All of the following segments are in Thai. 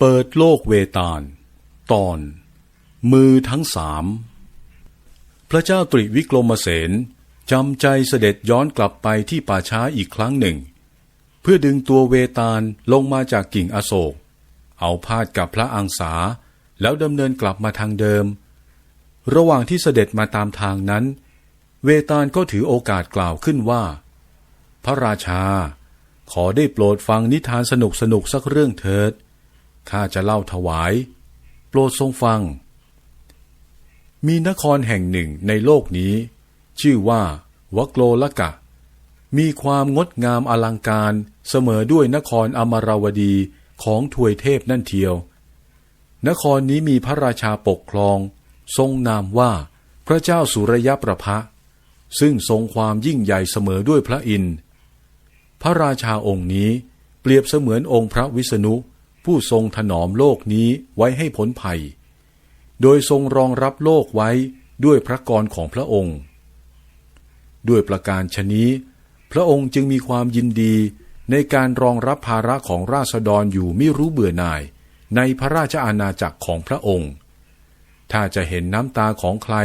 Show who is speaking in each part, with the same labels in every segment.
Speaker 1: เปิดโลกเวตาล ตอน มือทั้งสามพระเจ้าตรีวิกรมเสนจำใจเสด็จย้อนกลับไปที่ป่าช้าอีกครั้งหนึ่ง เพื่อดึงตัวเวตาลลงมาจากกิ่งอโศก เอาพาดกับพระอังสา แล้วดำเนินกลับมาทางเดิม ระหว่างที่เสด็จมาตามทางนั้น เวตาลก็ถือโอกาสกล่าวขึ้นว่า พระราชา ขอได้โปรดฟังนิทานสนุกสนุกสักเรื่องเถิด ข้าจะเล่าถวาย โปรดทรงฟัง มีนครแห่งหนึ่งในโลกนี้ ชื่อว่าวกโลละกะ มีความงดงามอลังการเสมอด้วยนครอมราวดีของทวยเทพนั่นเทียว นครนี้มีพระราชาปกครอง ทรงนามว่าพระเจ้าสุรยประภะซึ่งทรงความยิ่งใหญ่เสมอด้วยพระอินทร์พระราชาองค์นี้เปรียบเสมือนองค์พระวิษณุ ผู้ทรงถนอมโลกนี้ไว้ให้พ้นภัย โดยทรงรองรับโลกไว้ด้วยพระกรของพระองค์ ด้วยประการชนี้ พระองค์จึงมีความยินดีในการรองรับภาระของราษฎรอยู่ไม่รู้เบื่อหน่ายในพระราชอาณาจักรของพระองค์ ถ้าจะเห็นน้ำตาของใคร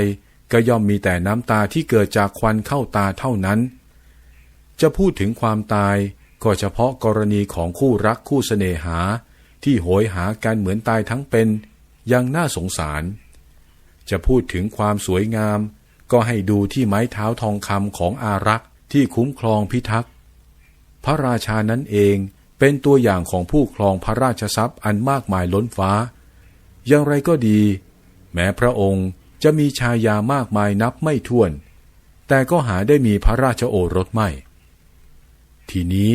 Speaker 1: ก็ย่อมมีแต่น้ำตาที่เกิดจากควันเข้าตาเท่านั้น จะพูดถึงความตายก็เฉพาะกรณีของคู่รักคู่เสน่หา ที่โหยหากันเหมือนตายทั้งเป็นยังน่าสงสาร จะพูดถึงความสวยงาม ก็ให้ดูที่ไม้เท้าทองคำของอารักษ์ที่คุ้มครองพิทักษ์พระราชานั้นเองเป็นตัวอย่างของผู้ครองพระราชทรัพย์อันมากมายล้นฟ้า อย่างไรก็ดี แม้พระองค์จะมีชายามากมายนับไม่ถ้วน แต่ก็หาได้มีพระราชโอรสไม่ ทีนี้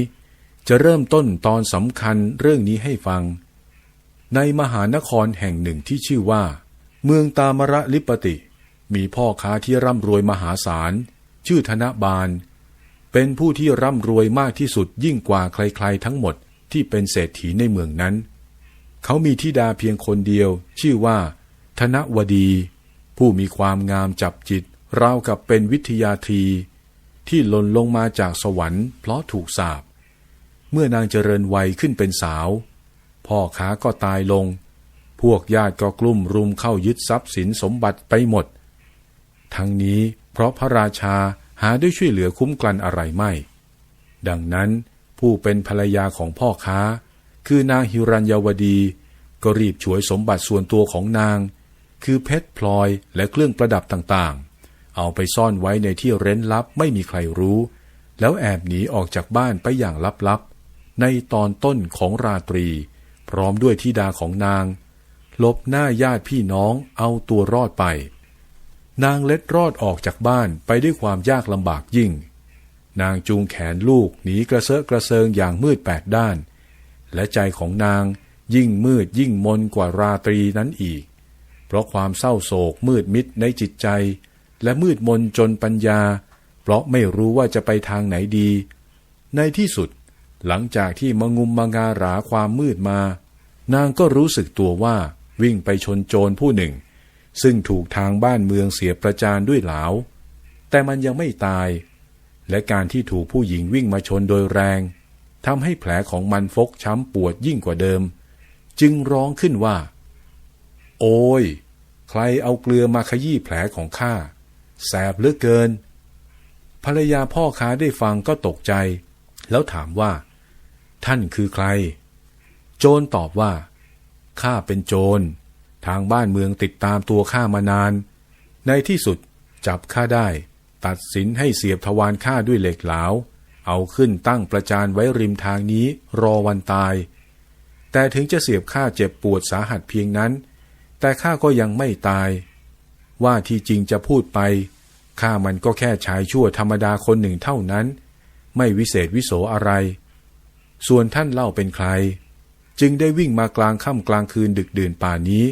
Speaker 1: จะเริ่มต้นตอนสำคัญเรื่องนี้ให้ฟัง ในมหานครแห่งหนึ่งที่ชื่อว่า เมืองตามระลิปติ มีพ่อค้าที่ร่ำรวยมหาศาล ชื่อธนบาล เป็นผู้ที่ร่ำรวยมากที่สุดยิ่งกว่าใครๆทั้งหมดที่เป็นเศรษฐีในเมืองนั้น เขามีธิดาเพียงคนเดียว ชื่อว่า ธนวดี ผู้มีความงามจับจิตราวกับเป็นวิทยาที ที่หล่นลงมาจากสวรรค์เพราะถูกสาป เมื่อนางเจริญวัยขึ้นเป็นสาว พ่อค้าก็ตายลง พวกญาติก็กลุ่มรุมเข้ายึดทรัพย์สินสมบัติไปหมด ทั้งนี้เพราะพระราชาหาด้วยช่วยเหลือคุ้มกลันอะไรไม่ ดังนั้นผู้เป็นภรรยาของพ่อค้า คือนางฮิรัญยวดี ก็รีบฉวยสมบัติส่วนตัวของนาง คือเพชรพลอยและเครื่องประดับต่างๆ เอาไปซ่อนไว้ในที่เร้นลับไม่มีใครรู้ แล้วแอบหนีออกจากบ้านไปอย่างลับๆ ในตอนต้นของราตรี พร้อมด้วยธิดาของนางลบหน้าญาติพี่น้องเอาตัวรอดไป นางเล็ดรอดออกจากบ้านไปด้วยความยากลำบากยิ่ง นางจูงแขนลูกหนีกระเซาะกระเซิงอย่างมืดแปดด้าน และใจของนางยิ่งมืดยิ่งมนกว่าราตรีนั้นอีก เพราะความเศร้าโศกมืดมิดในจิตใจ และมืดมนจนปัญญา เพราะไม่รู้ว่าจะไปทางไหนดี ในที่สุด หลังจากที่มงุมมางาหราความมืดมา นางก็รู้สึกตัวว่าวิ่งไปชนโจรผู้หนึ่ง ซึ่งถูกทางบ้านเมืองเสียประจานด้วยเหลาแต่มันยังไม่ตาย และการที่ถูกผู้หญิงวิ่งมาชนโดยแรงทำให้แผลของมันฟกช้ำปวดยิ่งกว่าเดิม จึงร้องขึ้นว่า โอ้ย ใครเอาเกลือมาขยี้แผลของข้าแสบเหลือเกิน ภรรยาพ่อค้าได้ฟังก็ตกใจ แล้วถามว่า ท่านคือใคร โจรตอบว่า ข้าเป็นโจร ทางบ้านเมืองติดตามตัวข้ามานาน ในที่สุดจับข้าได้ ตัดสินให้เสียบทวารข้าด้วยเหล็กเหลา เอาขึ้นตั้งประจานไว้ริมทางนี้รอวันตาย แต่ถึงจะเสียบข้าเจ็บปวดสาหัสเพียงนั้น แต่ข้าก็ยังไม่ตาย ว่าที่จริงจะพูดไป ข้ามันก็แค่ชายชั่วธรรมดาคนหนึ่งเท่านั้น ไม่วิเศษวิโสอะไร ส่วนท่านเล่าเป็นใคร จึงได้วิ่งมากลางค่ำกลางคืนดึกดื่นป่านี้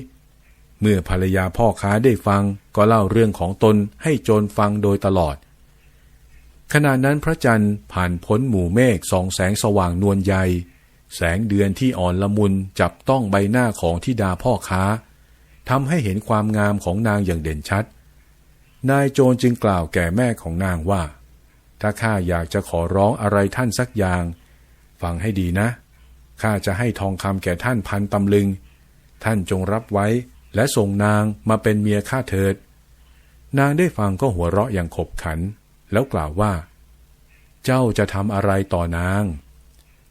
Speaker 1: เมื่อภรรยาพ่อค้าได้ฟังก็เล่าเรื่องของตนให้โจรฟังโดยตลอด ขณะนั้นพระจันทร์ผ่านพ้นหมู่เมฆสองแสงสว่างนวลใย แสงเดือนที่อ่อนละมุนจับต้องใบหน้าของทิดาพ่อค้าทำให้เห็นความงามของนางอย่างเด่นชัด นายโจรจึงกล่าวแก่แม่ของนางว่า ถ้าข้าอยากจะขอร้องอะไรท่านสักอย่าง ฟังให้ดีนะ ข้าจะให้ทองคำแก่ท่านพันตำลึง ท่านจงรับไว้และส่งนางมาเป็นเมียข้าเถิด นางได้ฟังก็หัวเราะอย่างขบขัน แล้วกล่าวว่า เจ้าจะทำอะไรต่อนาง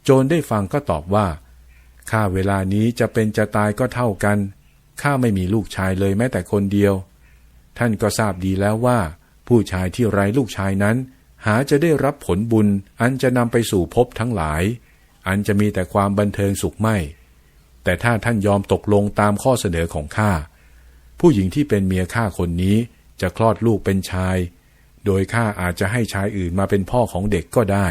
Speaker 1: โจรได้ฟังก็ตอบว่า ข้าเวลานี้จะเป็นจะตายก็เท่ากัน ข้าไม่มีลูกชายเลยแม้แต่คนเดียว ท่านก็ทราบดีแล้วว่า ผู้ชายที่ไร้ลูกชายนั้น หาจะได้รับผลบุญอันจะนำไปสู่ภพทั้งหลาย อันจะมีแต่ความบันเทิงสุขไม่ แต่ถ้าท่านยอมตกลงตามข้อเสนอของข้าผู้หญิงที่เป็นเมียข้าคนนี้จะคลอดลูกเป็นชาย โดยข้าอาจจะให้ชายอื่นมาเป็นพ่อของเด็กก็ได้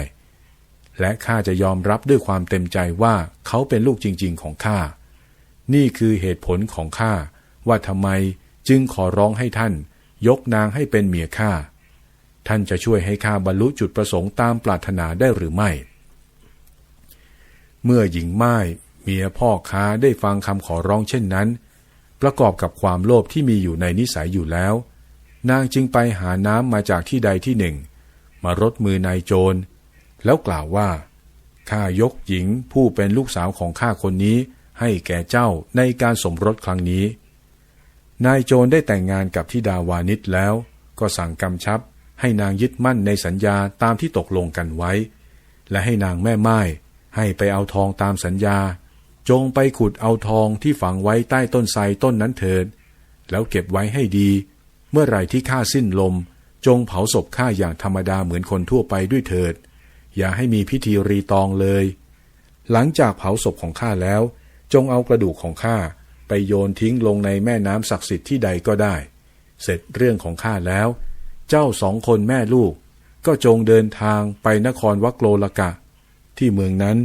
Speaker 1: และข้าจะยอมรับด้วยความเต็มใจว่าเขาเป็นลูกจริง ๆ ของข้านี่คือเหตุผลของข้าว่าทำไมจึงขอร้องให้ท่าน ยกนางให้เป็นเมียข้า ท่านจะช่วยให้ข้าบรรลุจุดประสงค์ตามปรารถนาได้หรือไม่ เมื่อหญิงไม้เมียพ่อค้าได้ฟังคำขอร้องเช่นนั้น ประกอบกับความโลภที่มีอยู่ในนิสัยอยู่แล้ว นางจึงไปหาน้ำมาจากที่ใดที่หนึ่ง มารดมือนายโจร แล้วกล่าวว่าข้ายกหญิงผู้เป็นลูกสาวของข้าคนนี้ให้แก่เจ้าในการสมรสครั้งนี้ นายโจรได้แต่งงานกับทิดาวานิชแล้ว ก็สั่งกำชับ ให้นางยึดมั่นในสัญญาตามที่ตกลงกันไว้ และให้นางแม่ไม้ให้ไปเอาทองตามสัญญา จงไปขุดเอาทองที่ฝังไว้ใต้ต้นไทรต้นนั้นเถิด แล้วเก็บไว้ให้ดี เมื่อไหร่ที่ข้าสิ้นลม จงเผาศพข้าอย่างธรรมดาเหมือนคนทั่วไปด้วยเถิด อย่าให้มีพิธีรีตองเลย หลังจากเผาศพของข้าแล้ว จงเอากระดูกของข้าไปโยนทิ้งลงในแม่น้ำศักดิ์สิทธิ์ที่ใดก็ได้ เสร็จเรื่องของข้าแล้ว เจ้าสองคนแม่ลูก ก็จงเดินทางไปนครวักโลลกะ ที่เมืองนั้น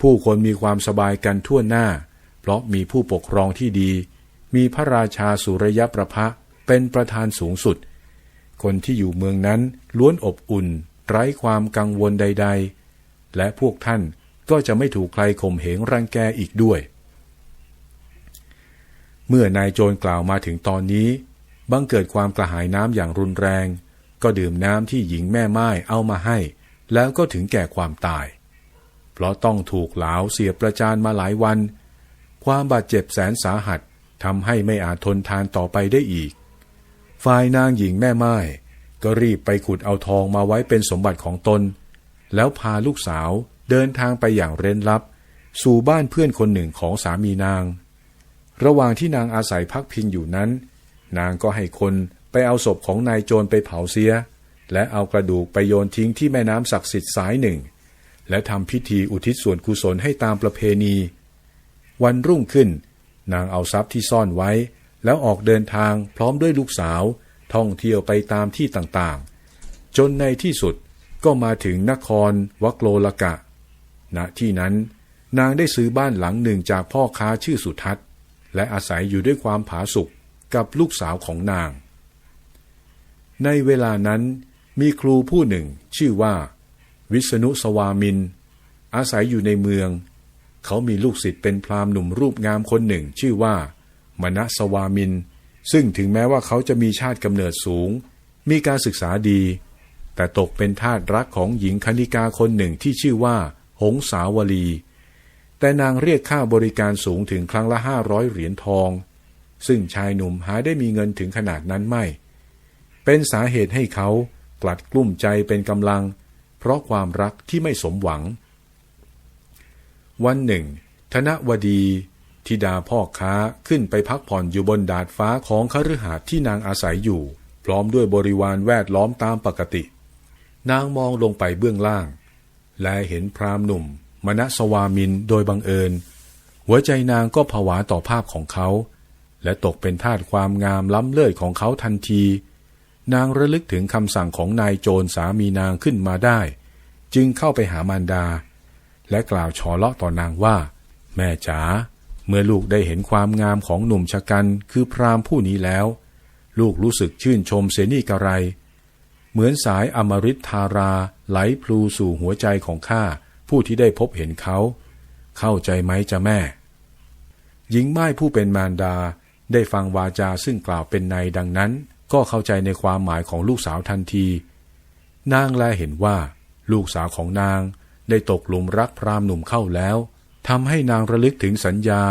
Speaker 1: ผู้คนมีความสบายกันทั่วหน้า เพราะมีผู้ปกครองที่ดี มีพระราชาสุริยประพะเป็นประธานสูงสุด คนที่อยู่เมืองนั้นล้วนอบอุ่น ไร้ความกังวลใด ๆ และพวกท่านก็จะไม่ถูกใครข่มเหงรังแกอีกด้วย เมื่อนายโจรกล่าวมาถึงตอนนี้ บังเกิดความกระหายน้ำอย่างรุนแรง ก็ดื่มน้ำที่หญิงแม่ไม้เอามาให้ แล้วก็ถึงแก่ความตาย เพราะต้องถูกหลาวเสียประจานมาหลายวัน ความบาดเจ็บแสนสาหัสทำให้ไม่อาจทนทานต่อไปได้อีก ฝ่ายนางหญิงแม่ไม้ก็รีบไปขุดเอาทองมาไว้เป็นสมบัติของตน แล้วพาลูกสาวเดินทางไปอย่างเร้นลับ สู่บ้านเพื่อนคนหนึ่งของสามีนาง ระหว่างที่นางอาศัยพักพิงอยู่นั้น นางก็ให้คน ไปเอาศพของนายโจรไปเผาเสีย และเอากระดูกไปโยนทิ้งที่แม่น้ำศักดิ์สิทธิ์สายหนึ่ง และทำพิธีอุทิศส่วนกุศลให้ตามประเพณี วันรุ่งขึ้น นางเอาทรัพย์ที่ซ่อนไว้ แล้วออกเดินทางพร้อมด้วยลูกสาว ท่องเที่ยวไปตามที่ต่างๆ จนในที่สุดก็มาถึงนครวักโลลกะ ณ ที่นั้น นางได้ซื้อบ้านหลังหนึ่งจากพ่อค้าชื่อสุทัศน์ และอาศัยอยู่ด้วยความผาสุกกับลูกสาวของนาง ในเวลานั้นมีครูผู้หนึ่งชื่อว่า วิษณุสวามิน อาศัยอยู่ในเมือง เขามีลูกศิษย์เป็นพราหมณ์หนุ่มรูปงามคนหนึ่งชื่อว่ามณสวามิน ซึ่งถึงแม้ว่าเขาจะมีชาติกำเนิดสูง มีการศึกษาดี แต่ตกเป็นทาสรักของหญิงคณิกาคนหนึ่งที่ชื่อว่า หงสาวลี แต่นางเรียกค่าบริการสูงถึงครั้งละห้าร้อยเหรียญทอง ซึ่งชายหนุ่มหาได้มีเงินถึงขนาดนั้นไม่ เป็นสาเหตุให้เขากลัดกลุ้มใจเป็นกำลัง เพราะความรักที่ไม่สมหวัง วันหนึ่ง ธนวดีธิดาพ่อค้าขึ้นไปพักผ่อนอยู่บนดาดฟ้าของคฤหาสน์ที่นางอาศัยอยู่ พร้อมด้วยบริวารแวดล้อมตามปกติ นางมองลงไปเบื้องล่าง และเห็นพรามหนุ่ม มณสวามินโดยบังเอิญ หัวใจนางก็ผวาต่อภาพของเขา และตกเป็นทาสความงามล้ำเลิศของเขาทันที นางระลึกถึงคำสั่งของนายโจรสามีนางขึ้นมาได้ จึงเข้าไปหามารดา และกล่าวชอเลาะต่อนางว่า แม่จ๋าเมื่อลูกได้เห็นความงามของหนุ่มชะกันคือพรามผู้นี้แล้ว ลูกรู้สึกชื่นชมเสนีกระไร เหมือนสายอมฤตธาราไหลพลูสู่หัวใจของข้าผู้ที่ได้พบเห็นเขา เข้าใจไหมจ๊ะแม่ หญิงไม้ผู้เป็นมารดาได้ฟังวาจาซึ่งกล่าวเป็นในดังนั้น ก็เข้าใจในความหมายของลูกสาวทันที นางแลเห็นว่า ลูกสาวของนางได้ตกหลุมรักพรามหนุ่มเข้าแล้วทำให้นางระลึกถึงสัญญา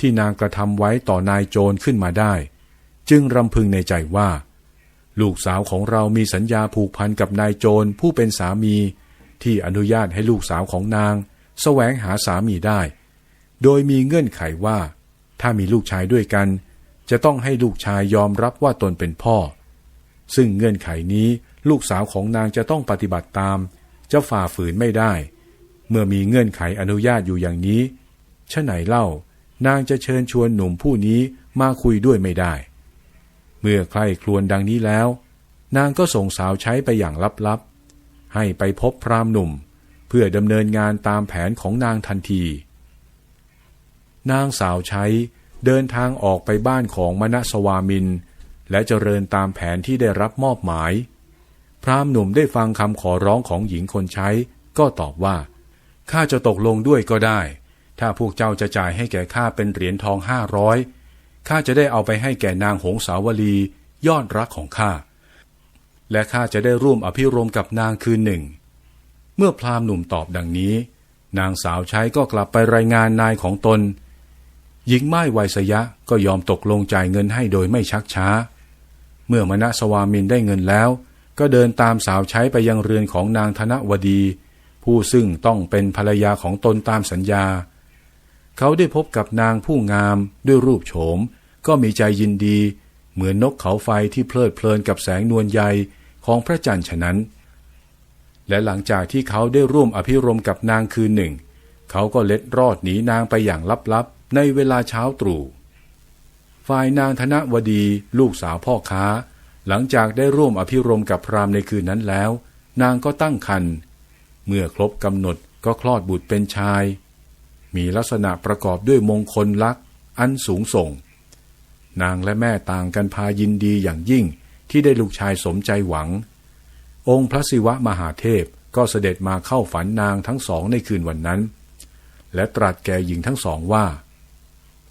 Speaker 1: ที่นางกระทำไว้ต่อนายโจรขึ้นมาได้ จึงรำพึงในใจว่า ลูกสาวของเรามีสัญญาผูกพันกับนายโจรผู้เป็นสามี ที่อนุญาตให้ลูกสาวของนาง แสวงหาสามีได้ โดยมีเงื่อนไขว่า ถ้ามีลูกชายด้วยกัน จะต้องให้ลูกชายยอมรับว่าตนเป็นพ่อ ซึ่งเงื่อนไขนี้ลูกสาวของนางจะต้องปฏิบัติตาม จะฝ่าฝืนไม่ได้ เมื่อมีเงื่อนไขอนุญาตอยู่อย่างนี้ชะไหนเล่า นางจะเชิญชวนหนุ่มผู้นี้มาคุยด้วยไม่ได้ เมื่อใครครวญดังนี้แล้ว นางก็ส่งสาวใช้ไปอย่างลับๆ ให้ไปพบพรามหนุ่ม เพื่อดำเนินงานตามแผนของนางทันที นางสาวใช้ เดินทางออกไปบ้านของมณสวามิน และเจริญตามแผนที่ได้รับมอบหมาย พรามหนุ่มได้ฟังคำขอร้องของหญิงคนใช้ ก็ตอบว่าข้าจะตกลงด้วยก็ได้ ถ้าพวกเจ้าจะจ่ายให้แก่ข้าเป็นเหรียญทองห้าร้อยข้าจะได้เอาไปให้แก่นางหงสาวลี ยอดรักของข้า และข้าจะได้ร่วมอภิรมกับนางคืนหนึ่ง เมื่อพราหมณ์หนุ่มตอบดังนี้ นางสาวใช้ก็กลับไปรายงานนายของตน หญิงไม้ไวยสยะก็ยอมตกลงจ่ายเงินให้โดยไม่ชักช้า เมื่อมณสวามินได้เงินแล้ว ก็เดินตามสาวใช้ไปยังเรือนของนางธนวดี ผู้ซึ่งต้องเป็นภรรยาของตนตามสัญญา เขาได้พบกับนางผู้งามด้วยรูปโฉม ก็มีใจยินดี เหมือนนกเขาไฟที่เพลิดเพลินกับแสงนวลใยของพระจันทร์ฉะนั้น และหลังจากที่เขาได้ร่วมอภิรมกับนางคืนหนึ่ง เขาก็เล็ดรอดหนีนางไปอย่างลับๆ ในเวลาเช้าตรู่ ฝ่ายนางธนวดีลูกสาวพ่อค้า หลังจากได้ร่วมอภิรมกับพรามในคืนนั้นแล้ว นางก็ตั้งครรภ์เมื่อครบกำหนดก็คลอดบุตรเป็นชาย มีลักษณะประกอบด้วยมงคลลักษ์อันสูงส่ง นางและแม่ต่างกันพายินดีอย่างยิ่งที่ได้ลูกชายสมใจหวัง องค์พระศิวะมหาเทพก็เสด็จมาเข้าฝันนางทั้งสองในคืนวันนั้น และตรัสแก่หญิงทั้งสองว่า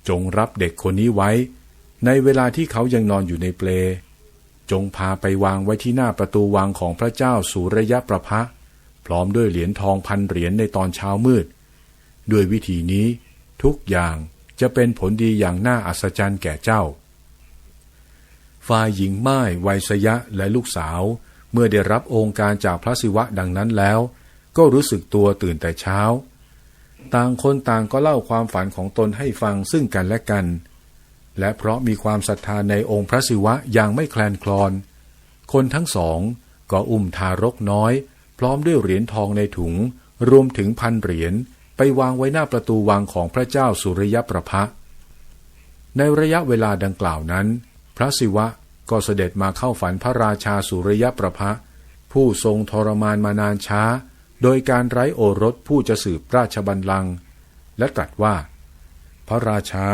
Speaker 1: จงรับเด็กคนนี้ไว้ ในเวลาที่เขายังนอนอยู่ในเปล จงพาไปวางไว้ที่หน้าประตูวังของพระเจ้าสุรยะประพะ พร้อมด้วยเหรียญทองพันเหรียญในตอนเช้ามืด ด้วยวิธีนี้ทุกอย่างจะเป็นผลดีอย่างน่าอัศจรรย์แก่เจ้า ฝ่ายหญิงไม้ไวยสยะและลูกสาว เมื่อได้รับองค์การจากพระศิวะดังนั้นแล้ว ก็รู้สึกตัวตื่นแต่เช้า ต่างคนต่างก็เล่าความฝันของตนให้ฟังซึ่งกันและกัน และเพราะมีความศรัทธาในองค์พระศิวะอย่างไม่แคลนคลอน คนทั้งสองก็อุ้มทารกน้อย พร้อมด้วยเหรียญทองในถุง รวมถึงพันเหรียญไปวางไว้หน้าประตูวังของพระเจ้าสุริยประพะในระยะเวลาดังกล่าวนั้น พระศิวะก็เสด็จมาเข้าฝันพระราชาสุริยประพะผู้ทรงทรมานมานานช้า โดยการไร้โอรสผู้จะสืบราชบัลลังก์และตรัสว่า พระราชา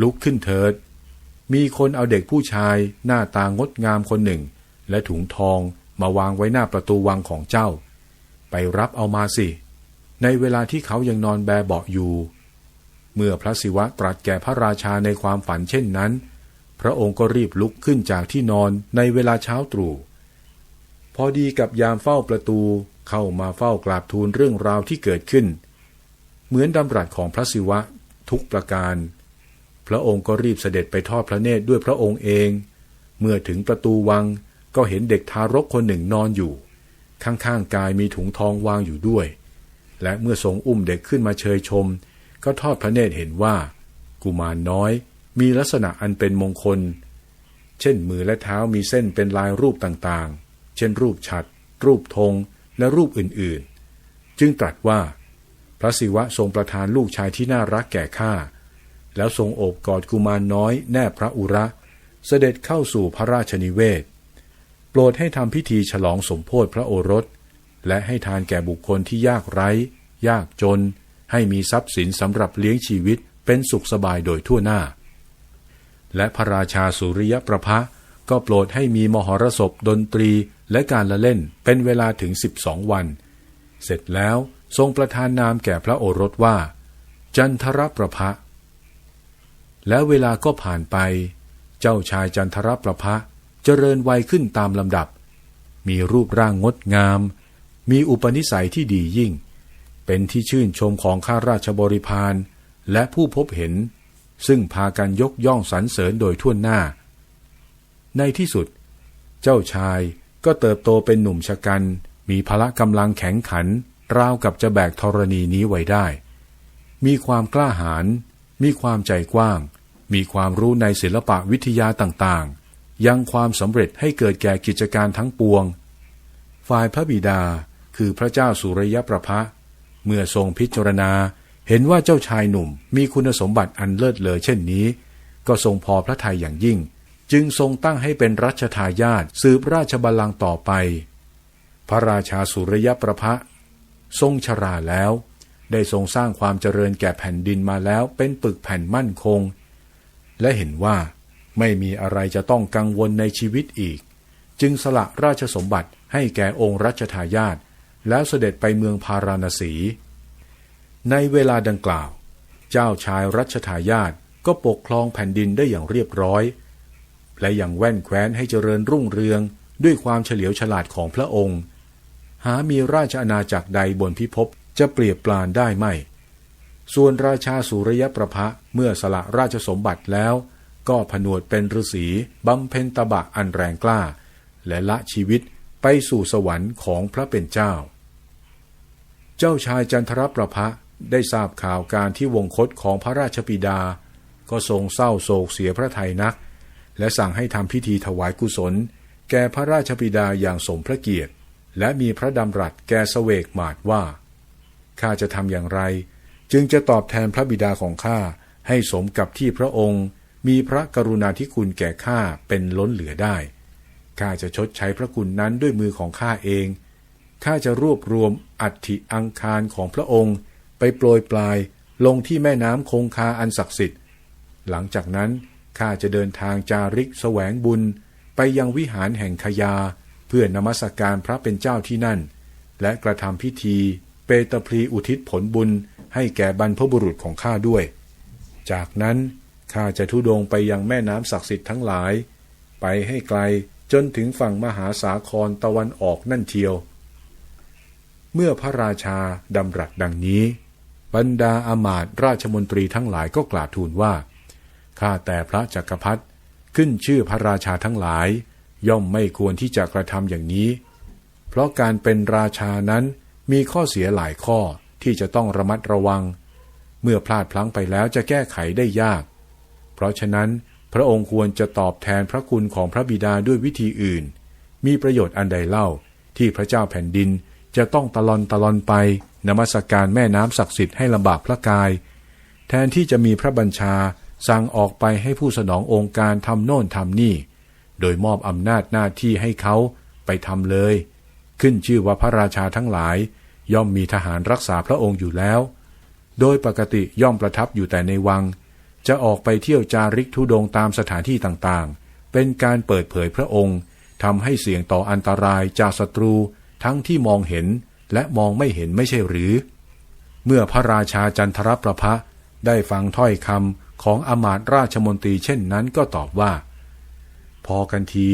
Speaker 1: ลุกขึ้นเถิด มีคนเอาเด็กผู้ชายหน้าตางดงามคนหนึ่ง และถุงทองมาวางไว้หน้าประตูวังของเจ้า ไปรับเอามาสิ ในเวลาที่เขายังนอนแบเบาะอยู่ เมื่อพระศิวะตรัสแก่พระราชาในความฝันเช่นนั้น พระองค์ก็รีบลุกขึ้นจากที่นอนในเวลาเช้าตรู่พอดีกับยามเฝ้าประตู เข้ามาเฝ้ากราบทูลเรื่องราวที่เกิดขึ้น เหมือนดำรัสของพระศิวะทุกประการ พระองค์ก็รีบเสด็จไปทอดพระเนตรด้วยพระองค์เอง เมื่อถึงประตูวังก็เห็นเด็กทารกคนหนึ่งนอนอยู่ ข้างๆกายมีถุงทองวางอยู่ด้วย และเมื่อทรงอุ้มเด็กขึ้นมาเชยชม ก็ทอดพระเนตรเห็นว่า กุมารน้อยมีลักษณะอันเป็นมงคล เช่นมือและเท้ามีเส้นเป็นลายรูปต่างๆ เช่นรูปฉัดรูปธง และรูปอื่นๆ จึงตรัสว่า พระศิวะทรงประทานลูกชายที่น่ารักแก่ข้าแล้วทรงโอบกอดกุมารน้อยแนบพระอุระ เสด็จเข้าสู่พระราชนิเวศ โปรดให้ทำพิธีฉลองสมโพธิพระโอรส และให้ทานแก่บุคคลที่ยากไร้ ยากจน ให้มีทรัพย์สินสำหรับเลี้ยงชีวิตเป็นสุขสบายโดยทั่วหน้า และพระราชาสุริยประพะก็โปรดให้มีมหรสพดนตรี และการละเล่นเป็นเวลาถึงสิบสองวัน เสร็จแล้วทรงประทานนามแก่พระโอรสว่า จันทรประพะ แล้วเวลาก็ผ่านไป เจ้าชายจันทรประพะเจริญวัยขึ้นตามลำดับ มีรูปร่างงดงาม มีอุปนิสัยที่ดียิ่ง เป็นที่ชื่นชมของข้าราชบริพารและผู้พบเห็น ซึ่งพากันยกย่องสรรเสริญโดยทั่วหน้า ในที่สุด เจ้าชาย ก็เติบโตเป็นหนุ่มชะกัน มีพละกำลังแข็งขัน ราวกับจะแบกธรณีนี้ไว้ได้ มีความกล้าหาญ มีความใจกว้าง มีความรู้ในศิลปะวิทยาต่างๆ ยังความสำเร็จให้เกิดแก่กิจการทั้งปวง ฝ่ายพระบิดาคือพระเจ้าสุริยประพะเมื่อทรงพิจารณาเห็นว่าเจ้าชายหนุ่มมีคุณสมบัติอันเลิศเลอเช่นนี้ ก็ทรงพอพระทัยอย่างยิ่ง จึงทรงตั้งให้เป็นรัชทายาทสืบราชบัลลังก์ต่อไป พระราชาสุริยประพะทรงชราแล้ว ได้ทรงสร้างความเจริญแก่แผ่นดินมาแล้วเป็นปึกแผ่นมั่นคง และเห็นว่าไม่มีอะไรจะต้องกังวลในชีวิตอีก จึงสละราชสมบัติให้แก่องค์รัชทายาทแล้วเสด็จไปเมืองพาราณสี ในเวลาดังกล่าว เจ้าชายรัชทายาทก็ปกครองแผ่นดินได้อย่างเรียบร้อย และยังแว่นแคว้นให้เจริญรุ่งเรืองด้วยความเฉลียวฉลาดของพระองค์ หามีราชอาณาจักรใดบนพิภพจะเปรียบปรานได้ไม่ ส่วนราชาสุริยประพะเมื่อสละราชสมบัติแล้ว ก็ผนวดเป็นฤาษีบำเพ็ญตบะอันแรงกล้า และละชีวิตไปสู่สวรรค์ของพระเป็นเจ้า เจ้าชายจันทรประพะได้ทราบข่าวการที่วงคตของพระราชบิดา ก็ทรงเศร้าโศกเสียพระไทยนัก และสั่งให้ทำพิธีถวายกุศล แก่พระราชบิดาอย่างสมพระเกียรติ และมีพระดำรัสแก่สเสวกหมาดว่าข้าจะทำอย่างไร จึงจะตอบแทนพระบิดาของข้าให้สมกับที่พระองค์ มีพระกรุณาธิคุณแก่ข้าเป็นล้นเหลือได้ข้าจะชดใช้พระคุณนั้นด้วยมือของข้าเองข้าจะรวบรวมอัฐิอังคารของพระองค์ ไปโปรยปลายลงที่แม่น้ำคงคาอันศักดิ์สิทธิ์ หลังจากนั้น ข้าจะเดินทางจาริกแสวงบุญไปยังวิหารแห่งขยา เพื่อนมัสการพระเป็นเจ้าที่นั่น และกระทำพิธี เปตพลีอุทิศผลบุญให้แก่บรรพบุรุษของข้าด้วย จากนั้นข้าจะทุดงไปยังแม่น้ำศักดิ์สิทธิ์ทั้งหลาย ไปให้ไกลจนถึงฝั่งมหาสาครตะวันออกนั่นเทียว เมื่อพระราชาดำรัสดังนี้ บรรดาอามาตราชมนตรีทั้งหลายก็กล่าวทูลว่า ข้าแต่พระจักรพรรดิขึ้นชื่อพระราชาทั้งหลาย ย่อมไม่ควรที่จะกระทำอย่างนี้ เพราะการเป็นราชานั้นมีข้อเสียหลายข้อที่จะต้องระมัดระวัง เมื่อพลาดพลั้งไปแล้วจะแก้ไขได้ยาก เพราะฉะนั้นพระองค์ควรจะตอบแทนพระคุณของพระบิดาด้วยวิธีอื่น มีประโยชน์อันใดเล่าที่พระเจ้าแผ่นดินจะต้องตะลอนตะลอนไปนมัสกการแม่น้ำศักดิ์สิทธิ์ให้ลำบากพระกาย แทนที่จะมีพระบัญชา สั่งออกไปให้ผู้สนององค์การทำโน่นทำนี่ โดยมอบอำนาจหน้าที่ให้เขาไปทำเลย ขึ้นชื่อว่าพระราชาทั้งหลาย ย่อมมีทหารรักษาพระองค์อยู่แล้ว โดยปกติย่อมประทับอยู่แต่ในวัง จะออกไปเที่ยวจาริกทุดงตามสถานที่ต่างๆ เป็นการเปิดเผยพระองค์ทำให้เสี่ยงต่ออันตรายจากศัตรูทั้งที่มองเห็นและมองไม่เห็นไม่ใช่หรือ เมื่อพระราชาจันทรประพะได้ฟังถ้อยคำ ของอมาตราชมนตรีเช่นนั้นก็ตอบว่า พอกันที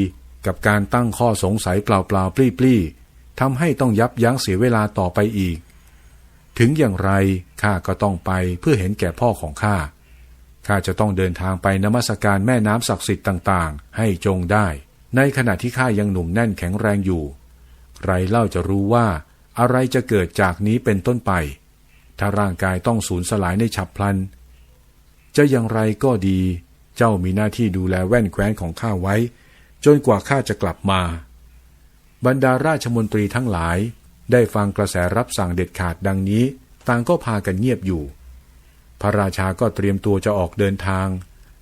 Speaker 1: กับการตั้งข้อสงสัยเปล่าๆปลี้ๆทำให้ต้องยับยั้งเสียเวลาต่อไปอีก ถึงอย่างไรข้าก็ต้องไปเพื่อเห็นแก่พ่อของข้าข้าจะต้องเดินทางไปนมัสการแม่น้ำศักดิ์สิทธิ์ต่างๆ ให้จงได้ ในขณะที่ข้ายังหนุ่มแน่นแข็งแรงอยู่ ใครเล่าจะรู้ว่า อะไรจะเกิดจากนี้เป็นต้นไป ถ้าร่างกายต้องสูญสลายในฉับพลัน จะอย่างไรก็ดี เจ้ามีหน้าที่ดูแลแว่นแคว้นของข้าไว้ จนกว่าข้าจะกลับมา บรรดาราชมนตรีทั้งหลาย ได้ฟังกระแสรับสั่งเด็ดขาดดังนี้ ต่างก็พากันเงียบอยู่ พระราชาก็เตรียมตัวจะออกเดินทาง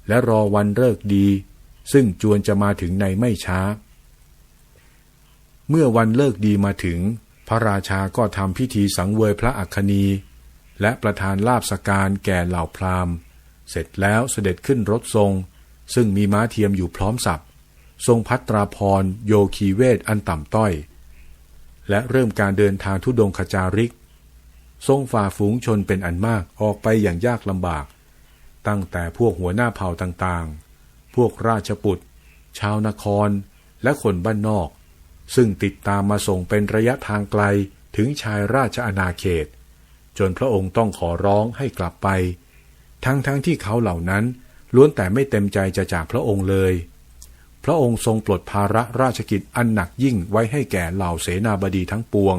Speaker 1: และรอวันเลิกดี ซึ่งจวนจะมาถึงในไม่ช้า เมื่อวันเลิกดีมาถึง พระราชาก็ทำพิธีสังเวยพระอัคนี และประทานลาบสการแก่เหล่าพราหมณ์ เสร็จแล้วเสด็จขึ้นรถทรง ซึ่งมีม้าเทียมอยู่พร้อมสับทรงพัตราพรโยคีเวทอันต่ำต้อย และเริ่มการเดินทางทุดงขจาริก ทรงฝ่าฝูงชนเป็นอันมากออกไปอย่างยากลำบาก ตั้งแต่พวกหัวหน้าเผ่าต่างๆ พวกราชปุตรชาวนคร และคนบ้านนอก ซึ่งติดตามมาส่งเป็นระยะทางไกลถึงชายราชอาณาเขต จนพระองค์ต้องขอร้องให้กลับไป ทั้งๆทที่เขาเหล่านั้นล้วนแต่ไม่เต็มใจจะจากพระองค์เลย พระองค์ทรงปลดภาระราชกิจอันหนักยิ่งไว้ให้แก่เหล่าเสนาบดีทั้งปวง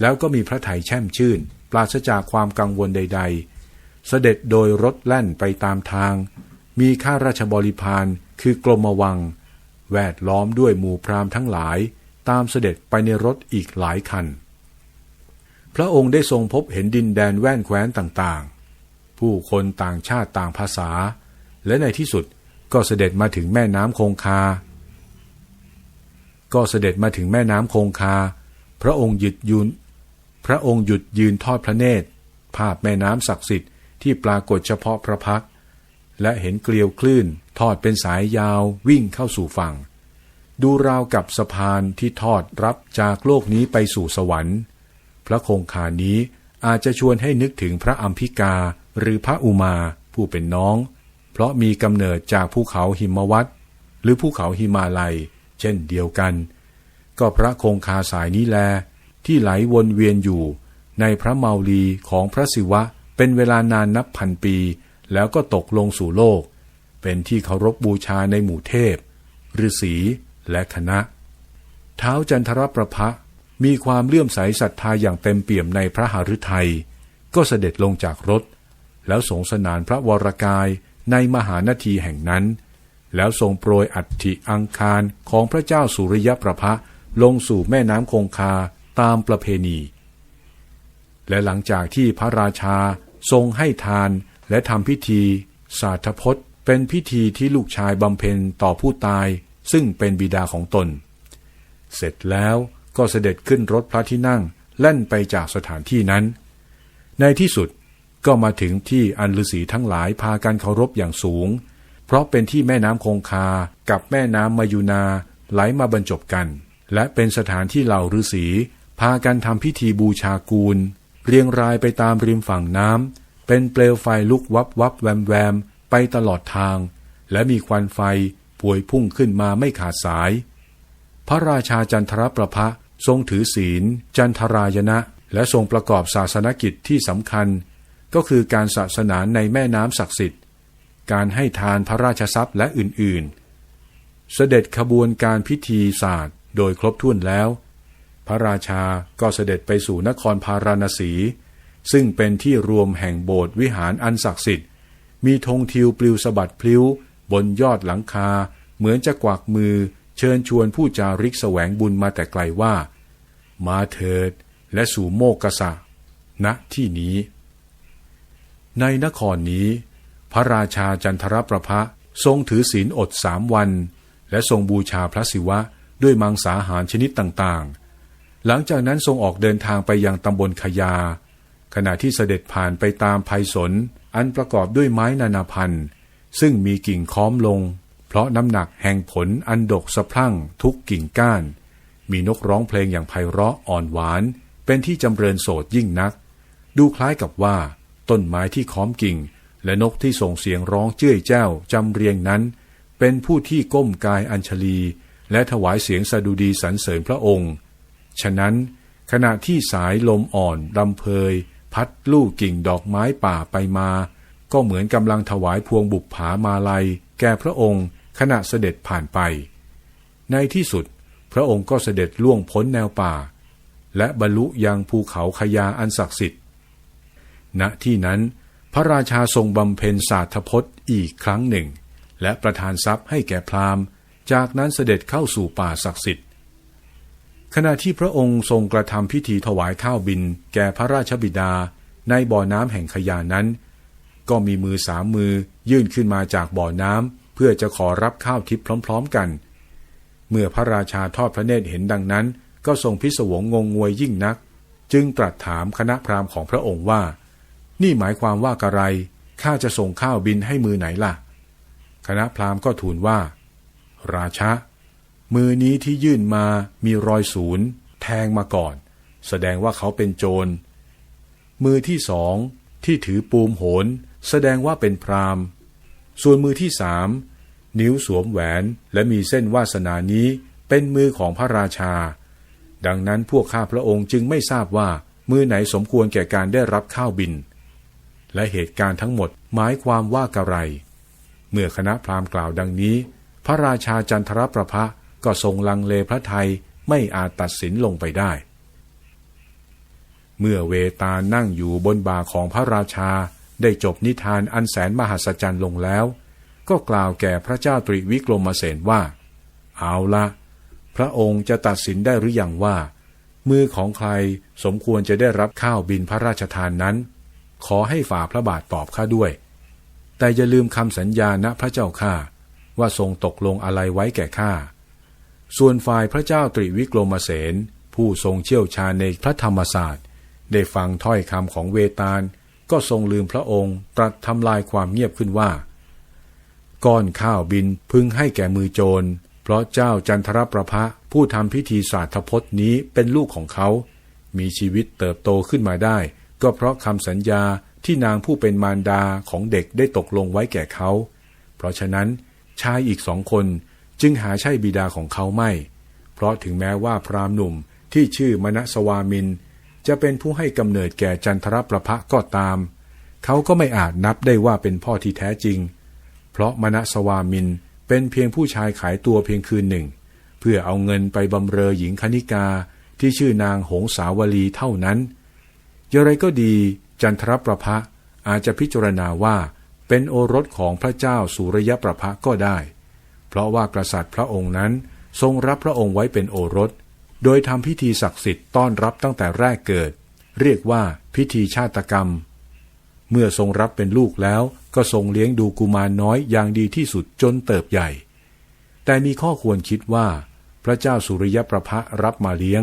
Speaker 1: แล้วก็มีพระไถ่แช่มชื่น ปราศจากความกังวลใด ๆ เสด็จโดยรถแล่นไปตามทาง มีข้าราชบริพารคือกรมวัง แวดล้อมด้วยหมู่พราหมณ์ทั้งหลาย ตามเสด็จไปในรถอีกหลายคัน พระองค์ได้ทรงพบเห็นดินแดนแว่นแคว้นต่างๆ ผู้คนต่างชาติต่างภาษา และในที่สุดก็เสด็จมาถึงแม่น้ำคงคา ก็เสด็จมาถึงแม่น้ำคงคา พระองค์หยุดยืน พระองค์หยุดยืนทอดพระเนตร ภาพแม่น้ำศักดิ์สิทธิ์ที่ปรากฏเฉพาะพระพัก และเห็นเกลียวคลื่นทอดเป็นสายยาววิ่งเข้าสู่ฝั่ง ดูราวกับสะพานที่ทอดรับจากโลกนี้ไปสู่สวรรค์ พระคงคานี้อาจจะชวนให้นึกถึงพระอัมพิกา หรือพระอุมาผู้เป็นน้อง เพราะมีกำเนิดจากภูเขาหิมวัตหรือภูเขาหิมาลัย เช่นเดียวกัน ก็พระคงคาสายนี้แล ที่ไหลวนเวียนอยู่ ในพระเมาลีของพระศิวะเป็นเวลานานนับพันปี แล้วก็ตกลงสู่โลก เป็นที่เคารพบูชาในหมู่เทพฤาษีและคณะ เท้าจันทรประพะมีความเลื่อมใสศรัทธาอย่างเต็มเปี่ยมในพระหฤทัยก็เสด็จลงจากรถ แล้วสงสนานพระวรกายในมหานาทีแห่งนั้น แล้วทรงโปรยอัฐิอังคารของพระเจ้าสุริยประพะลงสู่แม่น้ำคงคาตามประเพณี และหลังจากที่พระราชาทรงให้ทานและทำพิธี สาธพจน์ เป็นพิธีที่ลูกชายบำเพ็ญต่อผู้ตายซึ่งเป็นบิดาของตน เสร็จแล้วก็เสด็จขึ้นรถพระที่นั่งแล่นไปจากสถานที่นั้น ในที่สุด ก็มาถึงที่อันฤาษีทั้งหลายพากันเคารพอย่างสูง เพราะเป็นที่แม่น้ำคงคากับแม่น้ำมายุนาไหลมาบรรจบกัน และเป็นสถานที่เหล่าฤาษีพากันทำพิธีบูชากูล เรียงรายไปตามริมฝั่งน้ำเป็นเปลวไฟลุกวับวับแวมแวมไปตลอดทาง และมีควันไฟพวยพุ่งขึ้นมาไม่ขาดสาย พระราชาจันทรประพะทรงถือศีล จันทรายณะ และทรงประกอบศาสนกิจที่สำคัญ ก็คือการศาสนาในแม่น้ำศักดิ์สิทธิ์ การให้ทานพระราชทรัพย์และอื่นๆ เสด็จขบวนการพิธีศาสตร์โดยครบถ้วนแล้ว พระราชาก็เสด็จไปสู่นครพาราณสี ซึ่งเป็นที่รวมแห่งโบสถ์วิหารอันศักดิ์สิทธิ์ มีธงทิวปลิวสะบัดพลิ้ว บนยอดหลังคา เหมือนจะกวักมือ เชิญชวนผู้จาริกแสวงบุญมาแต่ไกลว่า มาเถิดและสู่โมกษะณที่นี้ ในนครนี้ พระราชาจันทรประพะทรงถือศีลอดสามวัน และทรงบูชาพระศิวะด้วยมังสาหารชนิดต่างๆ หลังจากนั้นทรงออกเดินทางไปยังตำบลขยา ขณะที่เสด็จผ่านไปตามภัยสน อันประกอบด้วยไม้นานาพันธุ์ ซึ่งมีกิ่งค้อมลง เพราะน้ำหนักแห่งผลอันดกสะพรั่งทุกกิ่งก้าน มีนกร้องเพลงอย่างไพเราะอ่อนหวาน เป็นที่จำเริญโสดยิ่งนัก ดูคล้ายกับว่า ต้นไม้ที่ค้อมกิ่ง และนกที่ส่งเสียงร้องเจ้ยเจ้าจำเรียงนั้น เป็นผู้ที่ก้มกายอัญชลี และถวายเสียงสดุดีสรรเสริญพระองค์ ฉะนั้น ขณะที่สายลมอ่อนรำเพย พัดลู่กิ่งดอกไม้ป่าไปมา ก็เหมือนกำลังถวายพวงบุปผามาลัย แก่พระองค์ ขณะเสด็จผ่านไป ในที่สุด พระองค์ก็เสด็จล่วงพ้นแนวป่า และบรรลุยังภูเขาขยาอันศักดิ์สิทธิ์ ณที่นั้น พระราชาทรงบำเพ็ญศาสตรพจน์อีกครั้งหนึ่ง และประทานทรัพย์ให้แก่พราหมณ์ จากนั้นเสด็จเข้าสู่ป่าศักดิ์สิทธิ์ ขณะที่พระองค์ทรงกระทำพิธีถวายข้าวบิน แก่พระราชบิดาในบ่อน้ำแห่งขยานั้น ก็มีมือสามมือยื่นขึ้นมาจากบ่อน้ำเพื่อจะขอรับข้าวทิพย์พร้อม ๆกัน เมื่อพระราชาทอดพระเนตรเห็นดังนั้น ก็ทรงพิศวงงงงวยยิ่งนัก จึงตรัสถามคณะพราหมณ์ของพระองค์ว่า นี่หมายความว่ากระไรข้าจะส่งข้าวบินให้มือไหนล่ะ คณะพราหมณ์ก็ทูลว่า ราชะ มือนี้ที่ยื่นมามีรอยศูนย์แทงมาก่อน แสดงว่าเขาเป็นโจร มือที่สองที่ถือปูมโหน แสดงว่าเป็นพราหมณ์ ส่วนมือที่สามนิ้วสวมแหวนและมีเส้นวาสนานี้เป็นมือของพระราชา ดังนั้นพวกข้าพระองค์จึงไม่ทราบว่ามือไหนสมควรแก่การได้รับข้าวบิน และเหตุการณ์ทั้งหมดหมายความว่ากะไร เมื่อคณะพราหมณ์กล่าวดังนี้ พระราชาจันทรประพะก็ทรงลังเลพระไทยไม่อาจตัดสินลงไปได้ เมื่อเวตานั่งอยู่บนบาของพระราชาได้จบนิทานอันแสนมหัศจรรย์ลงแล้ว ก็กล่าวแก่พระเจ้าตรีวิกรมเสนว่า เอาละพระองค์จะตัดสินได้หรืออยังว่า มือของใครสมควรจะได้รับข้าวบินพระราชทานนั้น ขอให้ฝ่าพระบาทตอบข้าด้วย แต่อย่าลืมคำสัญญาณพระเจ้าข้าว่าทรงตกลงอะไรไว้แก่ข้า ส่วนฝ่ายพระเจ้าตรีวิกรมเสนผู้ทรงเชี่ยวชาญในพระธรรมศาสตร์ ได้ฟังถ้อยคำของเวตาล ก็ทรงลืมพระองค์ ตรัสทำลายความเงียบขึ้นว่า ก้อนข้าวบินพึงให้แก่มือโจร เพราะเจ้าจันทรประพะผู้ทำพิธีศาสตรพจน์นี้เป็นลูกของเขา มีชีวิตเติบโตขึ้นมาได้ ก็เพราะคำสัญญาที่นางผู้เป็นมารดาของเด็กได้ตกลงไว้แก่เขา เพราะฉะนั้นชายอีกสองคนจึงหาใช่บิดาของเขาไม่ เพราะถึงแม้ว่าพรามหนุ่มที่ชื่อมณสวามิน จะเป็นผู้ให้กำเนิดแก่จันทรประพะก็ตาม เขาก็ไม่อาจนับได้ว่าเป็นพ่อที่แท้จริง เพราะมณสวามินเป็นเพียงผู้ชายขายตัวเพียงคืนหนึ่ง เพื่อเอาเงินไปบำเรอหญิงคณิกาที่ชื่อนางหงสาวลีเท่านั้น อย่างไรก็ดีจันทรประพะอาจจะพิจารณาว่าเป็นโอรสของพระเจ้าสุริยประพะก็ได้ เพราะว่ากษัตริย์พระองค์นั้นทรงรับพระองค์ไว้เป็นโอรส โดยทำพิธีศักดิ์สิทธิ์ต้อนรับตั้งแต่แรกเกิด เรียกว่าพิธีชาตกรรม เมื่อทรงรับเป็นลูกแล้วก็ทรงเลี้ยงดูกุมารน้อยอย่างดีที่สุดจนเติบใหญ่ แต่มีข้อควรคิดว่า พระเจ้าสุริยประพะรับมาเลี้ยง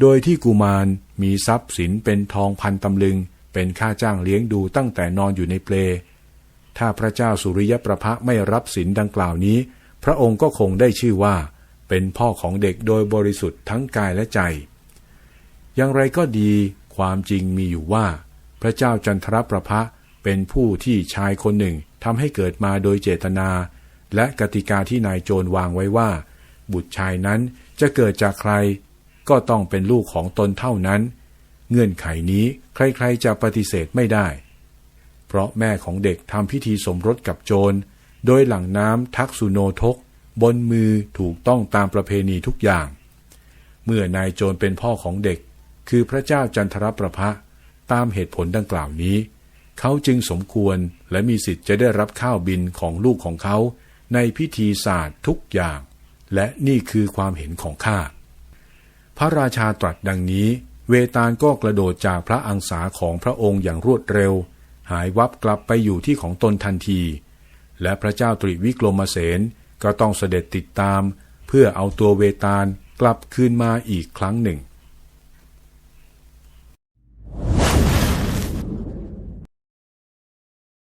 Speaker 1: โดยที่กุมารมีทรัพย์สินเป็นทองพันตำลึง เป็นค่าจ้างเลี้ยงดูตั้งแต่นอนอยู่ในเปล ถ้าพระเจ้าสุริยประพะไม่รับสินดังกล่าวนี้ พระองค์ก็คงได้ชื่อว่า เป็นพ่อของเด็กโดยบริสุทธิ์ทั้งกายและใจ อย่างไรก็ดีความจริงมีอยู่ว่า พระเจ้าจันทรประพะเป็นผู้ที่ชายคนหนึ่งทำให้เกิดมาโดยเจตนา และกติกาที่นายโจรวางไว้ว่า บุตรชายนั้นจะเกิดจากใคร ก็ต้องเป็นลูกของตนเท่านั้น เงื่อนไขนี้ใครๆจะปฏิเสธไม่ได้ เพราะแม่ของเด็กทำพิธีสมรสกับโจร โดยหลังน้ำทักสุโนทก บนมือถูกต้องตามประเพณีทุกอย่าง เมื่อนายโจรเป็นพ่อของเด็ก คือพระเจ้าจันทรประพะ ตามเหตุผลดังกล่าวนี้ เขาจึงสมควรและมีสิทธิ์จะได้รับข้าวบินของลูกของเขา ในพิธีศาสตร์ทุกอย่าง และนี่คือความเห็นของข้า พระราชาตรัสดังนี้ เวตาลก็กระโดดจากพระอังสาของพระองค์อย่างรวดเร็ว หายวับกลับไปอยู่ที่ของตนทันที และพระเจ้าตรีวิกรมเสนก็ต้องเสด็จติดตาม เพื่อเอาตัวเวตาลกลับคืนมาอีกครั้งหนึ่ง